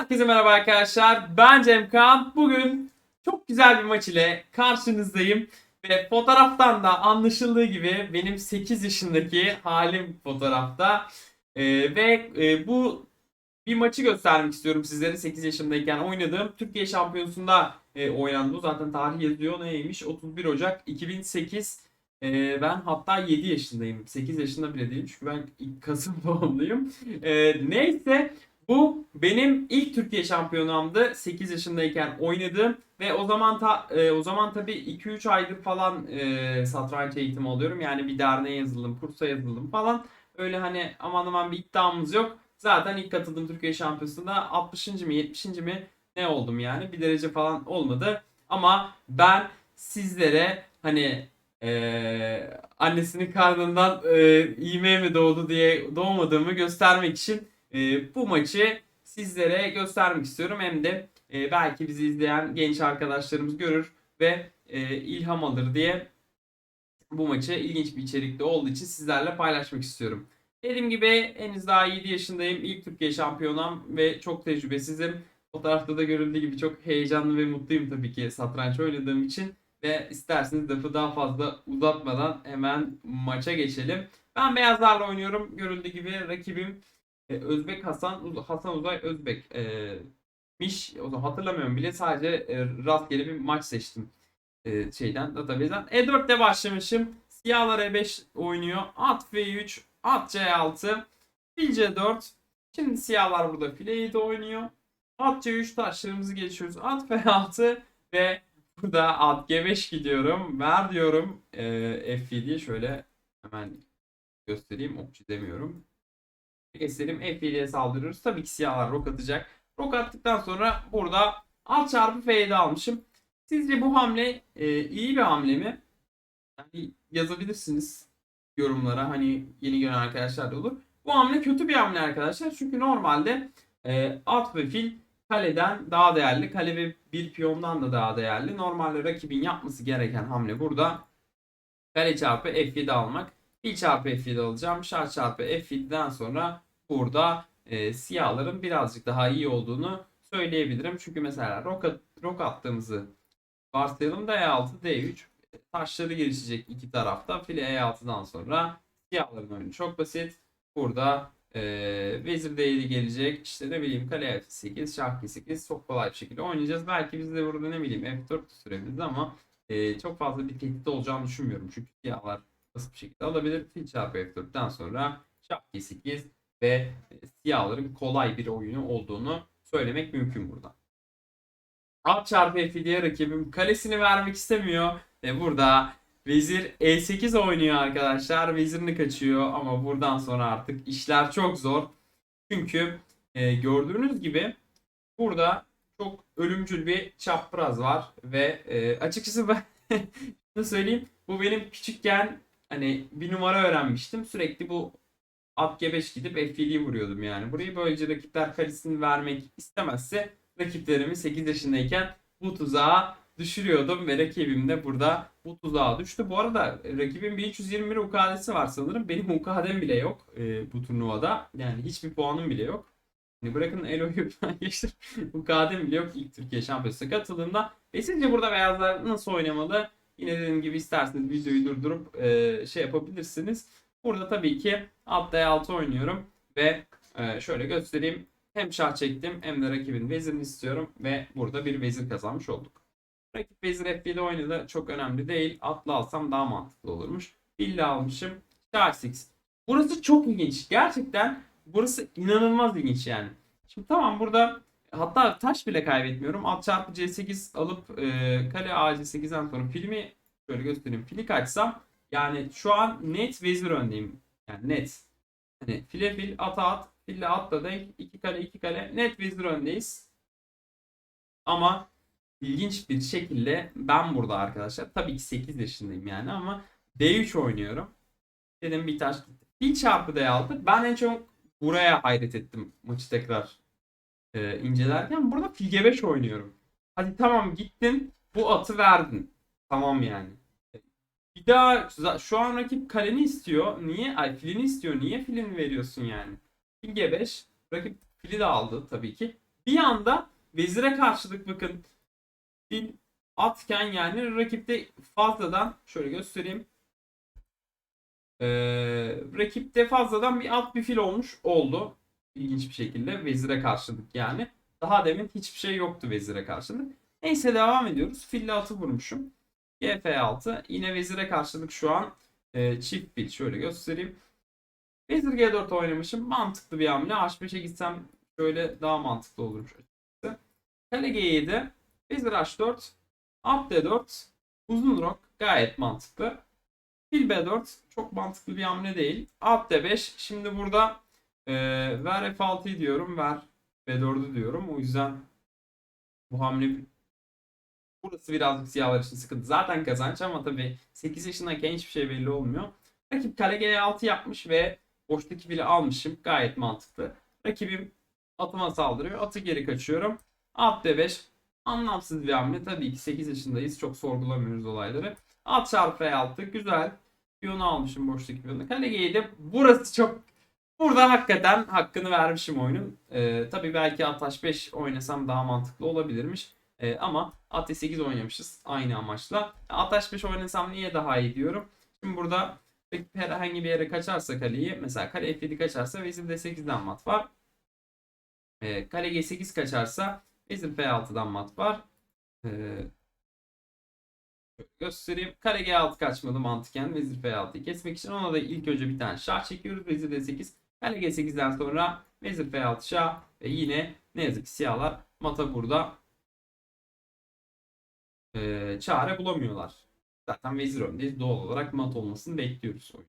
Herkese merhaba arkadaşlar. Ben Cemkan. Bugün çok güzel bir maç ile karşınızdayım. Ve fotoğraftan da anlaşıldığı gibi benim 8 yaşındaki halim fotoğrafta. Ee, ve e, bu bir maçı göstermek istiyorum sizlere. 8 yaşındayken oynadığım Türkiye Şampiyonası'nda e, oynandı. Zaten tarih yazıyor neymiş? 31 Ocak 2008. Ee, ben hatta 7 yaşındayım. 8 yaşında bile değilim çünkü ben Kasım doğumluyum. Ee, neyse bu benim ilk Türkiye şampiyonamdı. 8 yaşındayken oynadığım ve o zaman ta, e, o zaman tabii 2-3 aydır falan e, satranç eğitimi alıyorum. Yani bir derneğe yazıldım, kursa yazıldım falan. Öyle hani aman aman bir iddiamız yok. Zaten ilk katıldığım Türkiye şampiyonasında 60. mi 70. mi ne oldum yani. Bir derece falan olmadı. Ama ben sizlere hani e, annesinin karnından e, iğme mi doğdu diye doğmadığımı göstermek için e, bu maçı sizlere göstermek istiyorum. Hem de e, belki bizi izleyen genç arkadaşlarımız görür ve e, ilham alır diye bu maçı ilginç bir içerikte olduğu için sizlerle paylaşmak istiyorum. Dediğim gibi henüz daha 7 yaşındayım. İlk Türkiye şampiyonam ve çok tecrübesizim. Fotoğrafta da görüldüğü gibi çok heyecanlı ve mutluyum tabii ki satranç oynadığım için. Ve isterseniz lafı daha fazla uzatmadan hemen maça geçelim. Ben beyazlarla oynuyorum. Görüldüğü gibi rakibim e, Özbek Hasan Hasan Uzay Özbek e, miş. O zaman hatırlamıyorum bile. Sadece e, rastgele bir maç seçtim e, şeyden database'den. E4'te başlamışım. Siyahlar E5 oynuyor. At F3, at C6, fil C4. Şimdi siyahlar burada file 7 oynuyor. At C3 taşlarımızı geçiyoruz. At F6 ve burada at G5 gidiyorum. Ver diyorum e, F7'yi şöyle hemen göstereyim. Ok çizemiyorum. Eserim F7'ye saldırıyoruz. Tabii ki siyahlar rok atacak. Rok attıktan sonra burada alt çarpı F7 almışım. Sizce bu hamle e, iyi bir hamle mi? Yani yazabilirsiniz yorumlara. Hani yeni gören arkadaşlar da olur. Bu hamle kötü bir hamle arkadaşlar. Çünkü normalde e, at ve fil kaleden daha değerli. Kale ve bir piyondan da daha değerli. Normalde rakibin yapması gereken hamle burada kale çarpı F7 almak. Fil çarpı F7 alacağım. Şah çarpı F7'den sonra burada e, siyahların birazcık daha iyi olduğunu söyleyebilirim. Çünkü mesela rok, at- rok attığımızı varsayalım da E6, D3 taşları gelişecek iki tarafta. File E6'dan sonra siyahların oyunu çok basit. Burada e, vezir D7 gelecek. İşte ne bileyim kale F8, şah G8 çok kolay bir şekilde oynayacağız. Belki biz de burada ne bileyim F4 sürebiliriz ama e, çok fazla bir tehdit olacağını düşünmüyorum. Çünkü siyahlar basit bir şekilde alabilir. Fil çarpı F4'ten sonra şah G8 ve e, siyahların kolay bir oyunu olduğunu söylemek mümkün burada. At çarpı F7'ye rakibim kalesini vermek istemiyor. Ve burada vezir E8 oynuyor arkadaşlar. Vezirini kaçıyor ama buradan sonra artık işler çok zor. Çünkü e, gördüğünüz gibi burada çok ölümcül bir çapraz var ve e, açıkçası ben şunu söyleyeyim bu benim küçükken hani bir numara öğrenmiştim. Sürekli bu at G5 gidip F7'yi vuruyordum yani. Burayı böylece rakipler kalesini vermek istemezse rakiplerimi 8 yaşındayken bu tuzağa düşürüyordum ve rakibim de burada bu tuzağa düştü. Bu arada rakibin 1321 UK'desi var sanırım. Benim UK'dem bile yok e, bu turnuvada. Yani hiçbir puanım bile yok. Hani bırakın Elo'yu falan geçtir. UK'dem bile yok ilk Türkiye Şampiyonası'na katıldığımda. Ve sizce burada beyazlar nasıl oynamalı? Yine dediğim gibi isterseniz videoyu durdurup e, şey yapabilirsiniz. Burada tabii ki alt D6 oynuyorum ve e, şöyle göstereyim. Hem şah çektim hem de rakibin vezirini istiyorum ve burada bir vezir kazanmış olduk. Rakip vezir F7 oynadı. Çok önemli değil. Atla alsam daha mantıklı olurmuş. Fille almışım. Şah 6. Burası çok ilginç. Gerçekten burası inanılmaz ilginç yani. Şimdi tamam burada hatta taş bile kaybetmiyorum. At çarpı C8 alıp e, kale A C8'den sonra filmi şöyle göstereyim. Fili kaçsam yani şu an net vezir öndeyim. Yani net. Hani file fil ata at fille atla denk iki kale iki kale net vezir öndeyiz. Ama ilginç bir şekilde ben burada arkadaşlar tabii ki 8 yaşındayım yani ama D3 oynuyorum. Dedim bir taş gitti. Fil çarpı D aldı. Ben en çok buraya hayret ettim maçı tekrar e, incelerken. Burada fil G5 oynuyorum. Hadi tamam gittin bu atı verdin. Tamam yani. Bir daha şu an rakip kaleni istiyor. Niye? Ay filini istiyor. Niye filini veriyorsun yani? Fil G5. Rakip fili de aldı tabii ki. bir anda vezire karşılık bakın fil atken yani rakipte fazladan şöyle göstereyim. Ee, rakipte fazladan bir at bir fil olmuş oldu. İlginç bir şekilde vezire karşılık yani. Daha demin hiçbir şey yoktu vezire karşılık. Neyse devam ediyoruz. Fille atı vurmuşum. GF6 yine vezire karşılık şu an e, çift fil şöyle göstereyim. Vezir G4 oynamışım. Mantıklı bir hamle. H5'e gitsem şöyle daha mantıklı olurmuş açıkçası. Kale G7. Vezir H4. At D4. Uzun rok gayet mantıklı. Fil B4 çok mantıklı bir hamle değil. At D5. Şimdi burada e, ver F6'yı diyorum. Ver B4'ü diyorum. O yüzden bu hamle burası birazcık siyahlar için sıkıntı. Zaten kazanç ama tabii 8 yaşındayken hiçbir şey belli olmuyor. Rakip kale G6 yapmış ve boştaki fili almışım. Gayet mantıklı. Rakibim atıma saldırıyor. Atı geri kaçıyorum. At D5. Anlamsız bir hamle. Tabii ki 8 yaşındayız. Çok sorgulamıyoruz olayları. At çarpı E6. Güzel. Piyonu almışım boştaki piyonu. Kale G7. Burası çok Burada hakikaten hakkını vermişim oyunun. Ee, tabii belki at H5 oynasam daha mantıklı olabilirmiş. Ee, ama at E8 oynamışız aynı amaçla. At H5 oynasam niye daha iyi diyorum. Şimdi burada herhangi bir yere kaçarsa kaleyi mesela kale F7 kaçarsa vezir D8'den mat var. Ee, kale G8 kaçarsa vezir F6'dan mat var. Ee, göstereyim. Kale G6 kaçmadı mantıken vezir F6'yı kesmek için ona da ilk önce bir tane şah çekiyoruz. Vezir D8. Kale G8'den sonra vezir F6 şah ve yine ne yazık ki siyahlar mata burada e, çare bulamıyorlar. Zaten vezir öndeyiz. Doğal olarak mat olmasını bekliyoruz. oyun.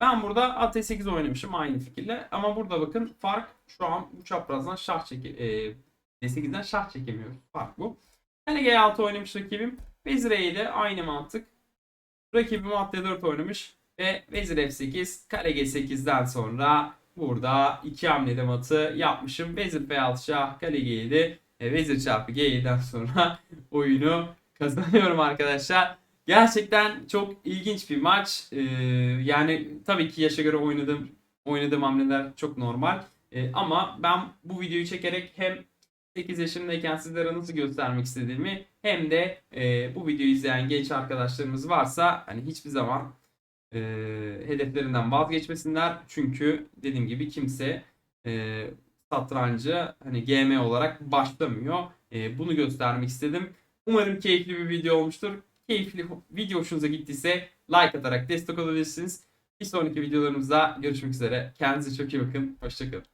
Ben burada at 8 oynamışım aynı fikirle. Ama burada bakın fark şu an bu çaprazdan şah çeke e, D8'den şah çekemiyoruz. Fark bu. Kale G6 oynamış rakibim. Vezir ile aynı mantık. Rakibim at D4 oynamış. Ve vezir F8, kale G8'den sonra burada iki hamlede matı yapmışım. Vezir F6 şah, kale G7, e, vezir çarpı G7'den sonra oyunu kazanıyorum arkadaşlar. Gerçekten çok ilginç bir maç. Ee, yani tabii ki yaşa göre oynadığım oynadığım hamleler çok normal. Ee, ama ben bu videoyu çekerek hem 8 yaşımdayken sizlere nasıl göstermek istediğimi hem de e, bu videoyu izleyen genç arkadaşlarımız varsa hani hiçbir zaman e, hedeflerinden vazgeçmesinler. Çünkü dediğim gibi kimse e, satrancı hani GM olarak başlamıyor. E, bunu göstermek istedim. Umarım keyifli bir video olmuştur. Keyifli video hoşunuza gittiyse like atarak destek olabilirsiniz. Bir sonraki videolarımızda görüşmek üzere. Kendinize çok iyi bakın. Hoşçakalın.